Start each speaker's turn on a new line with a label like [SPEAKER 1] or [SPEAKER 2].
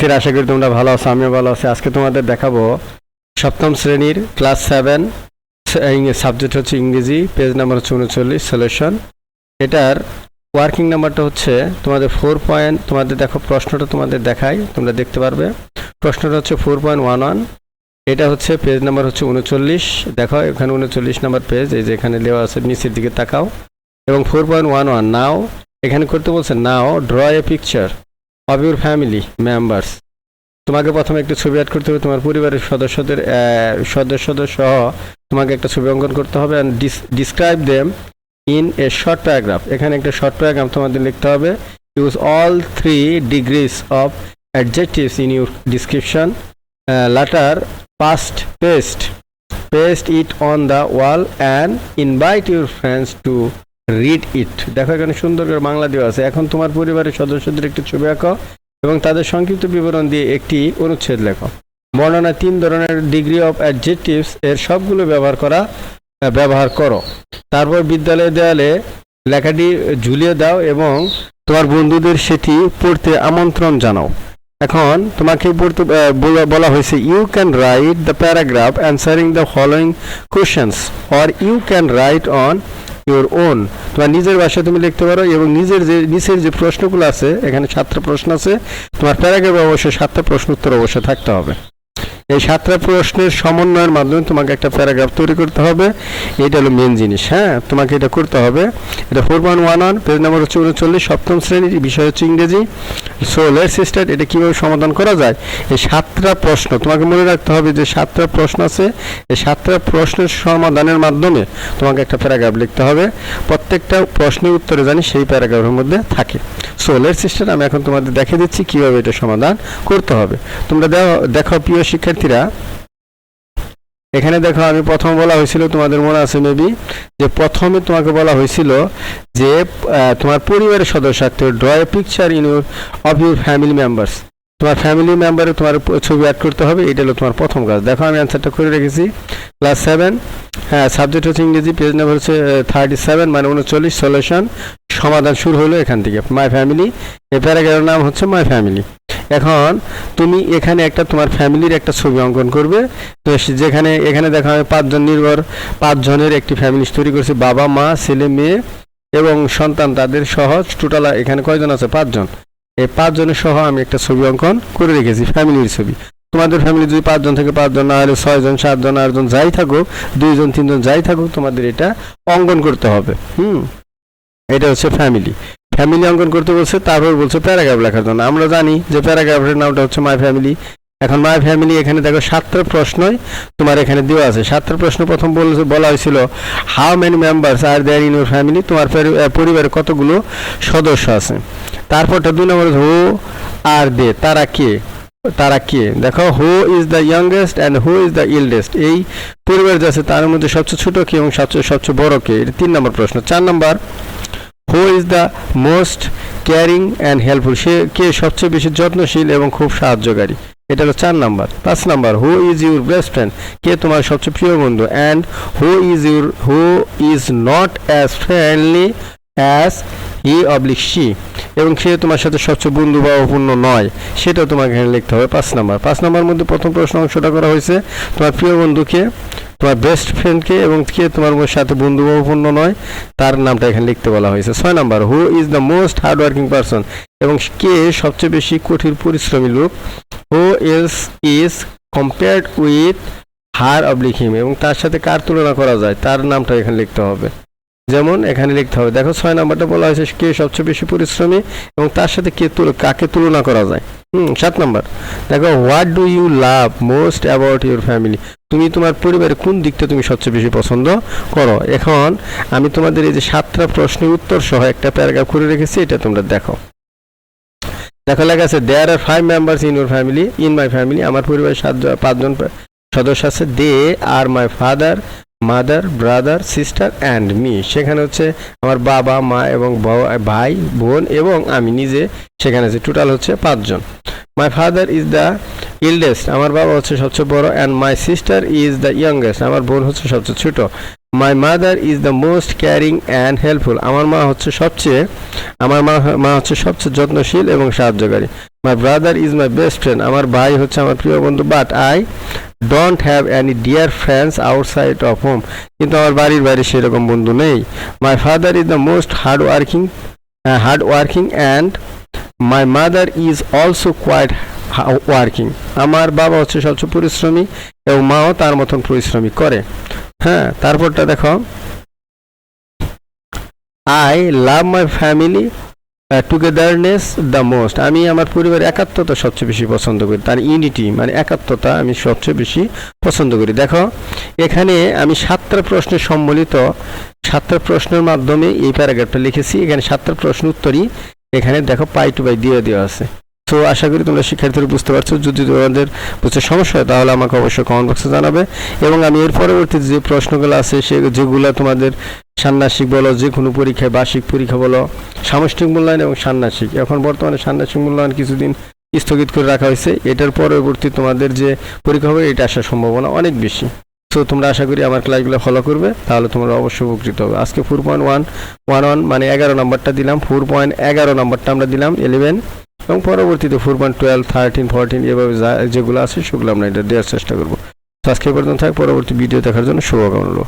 [SPEAKER 1] ফির আশা করি তোমরা ভালো আছো, আমিও ভালো আছি। আজকে তোমাদের দেখাবো সপ্তম শ্রেণির ক্লাস সেভেন সাবজেক্ট হচ্ছে ইংরেজি পেজ নাম্বার হচ্ছে উনচল্লিশ সলিউশন এটার ওয়ার্কিং নাম্বারটা হচ্ছে তোমাদের ফোর পয়েন্ট তোমাদের দেখো প্রশ্নটা তোমাদের দেখাই, তোমরা দেখতে পারবে। প্রশ্নটা হচ্ছে ফোর পয়েন্ট ওয়ান ওয়ান এটা হচ্ছে পেজ নাম্বার হচ্ছে উনচল্লিশ। দেখো, এখানে উনচল্লিশ নাম্বার পেজ এই যে এখানে দেওয়া আছে, নিচের দিকে তাকাও। এবং four point one one now এখানে করতে বলছে now draw a picture of your family members তোমাকে প্রথমে একটি ছবি অ্যাড করতে হবে, তোমার পরিবারের সদস্যদের সদস্যদের সহ তোমাকে একটা ছবি অঙ্কন করতে হবে and describe them in a short paragraph এখানে একটা শর্ট প্যারাগ্রাফ তোমাদের লিখতে হবে। Use all three degrees of adjectives in your description later paste paste paste it on the wall and invite your friends to read it দেখো, এখানে সুন্দর করে বাংলা দেওয়া আছে। এখন তোমার পরিবারের সদস্যদের একটি ছবি আঁকো এবং তাদের সংক্ষিপ্ত বিবরণ দিয়ে একটি অনুচ্ছেদ লেখো। বর্ণনা তিন ধরনের ডিগ্রি অফ অ্যাডজেক্টিভস এর সবগুলো ব্যবহার করা ব্যবহার করো। তারপর বিদ্যালয়ের দেয়ালে লেখাটি ঝুলিয়ে দাও এবং তোমার বন্ধুদের সেটি পড়তে আমন্ত্রণ জানাও। এখন তোমাকে পড়তে বলা- হয়েছে you can write the paragraph answering the following questions or you can write on your own তোমার নিজের ভাষায় তুমি লিখতে পারো এবং নিজের যে, নিচের যে প্রশ্নগুলো আছে, এখানে সাতটা প্রশ্ন আছে, তোমার প্যারাগ্রাফে অবশ্যই সাতটা প্রশ্ন উত্তর অবশ্যই থাকতে হবে। এই সাতটা প্রশ্নের সমন্বয়ের মাধ্যমে তোমাকে একটা প্যারাগ্রাফ তৈরি করতে হবে। এটা হলো মেন জিনিস হ্যাঁ? তোমাকে এটা করতে হবে। এটা four point one one page number হচ্ছে উনচল্লিশ, সপ্তম শ্রেণির বিষয় হচ্ছে ইংরেজি। সো লেটস স্টার্ট এটা কীভাবে সমাধান করা যায়? এই সাতটা প্রশ্ন, তোমাকে মনে রাখতে হবে যে সাতটা প্রশ্ন আছে। এই সাতটা প্রশ্নের সমাধানের মাধ্যমে তোমাকে একটা প্যারাগ্রাফ লিখতে হবে। প্রত্যেকটা প্রশ্নের উত্তরে জানি সেই প্যারাগ্রাফের মধ্যে থাকে। সো লেটস স্টার্ট আমি এখন তোমাদের দেখে দিচ্ছি কীভাবে এটা সমাধান করতে হবে। তোমরা দেখো প্রিয় শিক্ষার্থীরা, এখানে দেখো আমি প্রথম বলা হয়েছিল তোমাদের মনে আছে মেবি যে প্রথমে তোমাকে বলা হয়েছিল যে তোমার পরিবারের সদস্য থাকতে draw a picture in your of your family members তোমার ফ্যামিলি মেম্বারে তোমার ছবি অ্যাড করতে হবে, এটা হলো তোমার প্রথম কাজ দেখো আমি অ্যান্সারটা করে রেখেছি। ক্লাস সেভেন হ্যাঁ সাবজেক্ট হচ্ছে ইংরেজি পেজ নাম্বার হচ্ছে থার্টি সেভেন মানে উনচল্লিশ সলিউশন সমাধান শুরু হলো এখান থেকে। মাই ফ্যামিলি এই প্যারাগ্রাফের নাম হচ্ছে মাই ফ্যামিলি এখন তুমি এখানে একটা তোমার ফ্যামিলির একটা ছবি অঙ্কন করবে। তো যেখানে, এখানে দেখা হয় পাঁচজন নির্ভর, পাঁচজনের একটি ফ্যামিলি তৈরি করছে, বাবা, মা, ছেলে, মেয়ে এবং সন্তান। তাদের সহ টোটাল এখানে কয়জন আছে? পাঁচজন। এই পাঁচজনের সহ আমি একটা ছবি অঙ্কন করে রেখেছি, ফ্যামিলির ছবি। তোমাদের ফ্যামিলি যদি পাঁচজন থেকে, পাঁচজন না হলে ছয়জন, সাতজন, আটজন যাই থাকুক, দুইজন, তিনজন যাই থাকুক, তোমাদের এটা অঙ্কন করতে হবে। হুম? এটা হচ্ছে ফ্যামিলি ফ্যামিলি অঙ্কন করতে বলছে তারপর বলছে প্যারাগ্রাফ লেখার জন্য। আমরা জানি যে প্যারাগ্রাফের নামটা হচ্ছে মাই ফ্যামিলি এখন মাই ফ্যামিলি এখানে দেখো সাতটা প্রশ্নই তোমার এখানে দেওয়া আছে। সাতটা প্রশ্ন প্রথম বলেছে বলা হয়েছিল how many members are there in your family তোমার পরি- আহ, পরিবারে কতগুলো সদস্য আছে? তারপরটা দুই নম্বর হু আর দে তারা কে? তারা কে? দেখো who is the youngest and who is the eldest এই পরিবার যে আছে তার মধ্যে সবচেয়ে ছোট কে এবং সবচেয়ে সবচেয়ে বড় কে? এটা তিন নম্বর প্রশ্ন। চার নম্বর who is the most caring and helpful সে কে সবচেয়ে বেশি যত্নশীল এবং খুব সাহায্যকারী? এটা হলো চার নাম্বার। পাঁচ number who is your best friend কে তোমার সবচেয়ে প্রিয় বন্ধু? And who is your who is not as friendly as he oblique she এবং সে তোমার সাথে সবচেয়ে বন্ধু বা অপূর্ণ নয়, সেটাও তোমাকে এখানে লিখতে হবে। পাঁচ নাম্বার পাঁচ নাম্বার মধ্যে প্রথম প্রশ্ন অংশটা করা হয়েছে। তোমার প্রিয় বন্ধুকে তোমার বেস্ট ফ্রেন্ডকে এবং কে তোমার সাথে বন্ধু ভাবপূর্ণ নয়, তার নামটা এখানে লিখতে বলা হয়েছে। ছয় number who is the most hard working person এবং কে সবচেয়ে বেশি কঠিন পরিশ্রমী লোক? Who is is compared with her oblique him এবং তার সাথে কার তুলনা করা যায়? তার নামটা এখানে লিখতে হবে। যেমন এখানে লিখতে হবে, দেখো ছয় নাম্বারটা বলা হয়েছে কে সবচেয়ে বেশি পরিশ্রমী এবং তার সাথে কে কাকে তুলনা করা যায়? হুম, সাত নাম্বার। দেখো what do you love most about your family তুমি তোমার পরিবারের কোন দিকটা তুমি সবচেয়ে বেশি পছন্দ করো? এখন আমি তোমাদের এই যে সাতটা প্রশ্নের উত্তর সহ একটা প্যারাগ্রাফ করে রেখেছি, এটা তোমরা দেখো। দেখো, লেখা আছে there are five members in your family in my family আমার পরিবারের সাতজন, পাঁচজন সদস্য আছে। They are my father mother brother sister and me সেখানে হচ্ছে আমার বাবা, মা এবং ভাই, বোন এবং আমি নিজে। সেখানে আছে টোটাল হচ্ছে পাঁচজন। My father is the eldest আমার বাবা হচ্ছে সবচেয়ে বড় and my sister is the youngest আমার বোন হচ্ছে সবচেয়ে ছোট। My mother is the most caring and helpful আমার মা হচ্ছে সবচেয়ে আমার মা মা হচ্ছে সবচেয়ে যত্নশীল এবং সাহায্যকারী। My brother is my best friend আমার ভাই হচ্ছে আমার প্রিয় বন্ধু but I don't have any dear friends outside of home কিন্তু আমার বাড়ির বাইরে সেরকম বন্ধু নেই। My father is the most hard working hard working and my mother is also quite working আমার বাবা হচ্ছে সবচেয়ে পরিশ্রমী এবং মাও তার মতন পরিশ্রমী করে। হ্যাঁ তারপরটা দেখো। I love my family togetherness the most আমি আমার পরিবারের একাত্মতা সবচেয়ে বেশি পছন্দ করি। তার ইউনিটি মানে একাত্মতা আমি সবচেয়ে বেশি পছন্দ করি। দেখো, এখানে আমি সাতটা প্রশ্নের সম্মিলিত সাতটা প্রশ্নের মাধ্যমে এই প্যারাগ্রাফটা লিখেছি। এখানে সাতটা প্রশ্ন উত্তরই এখানে দেখো পাই টু পাই দিয়ে দেওয়া আছে। তো আশা করি তোমরা শিক্ষার্থীরা বুঝতে পারছ। যদি তোমাদের বুঝতে সমস্যা হয়, তাহলে আমাকে অবশ্যই কমেন্ট বক্সে জানাবে। এবং আমি এর পরবর্তীতে যে প্রশ্নগুলো আছে, সে যেগুলো তোমাদের ষান্মাসিক বলো, যে কোনো পরীক্ষায় বার্ষিক পরীক্ষা বলো, সামষ্টিক মূল্যায়ন এবং ষান্মাসিক। এখন বর্তমানে ষান্মাসিক মূল্যায়ন কিছুদিন স্থগিত করে রাখা হয়েছে। এটার পরবর্তী তোমাদের যে পরীক্ষা হবে, এটা আসার সম্ভাবনা অনেক বেশি। তো তোমরা আশা করি আমার ক্লাসগুলো ফলো করবে, তাহলে তোমরা অবশ্যই উপকৃত হবে। আজকে four point one one one মানে এগারো নম্বরটা দিলাম ফোর পয়েন্ট এগারো নম্বরটা আমরা দিলাম ইলেভেন এবং পরবর্তীতে four point twelve thirteen fourteen এভাবে যেগুলো আছে সেগুলো আমরা এটা দেওয়ার চেষ্টা করব। আজকে পর্যন্ত থাক পরবর্তী ভিডিও দেখার জন্য শুভকামনা।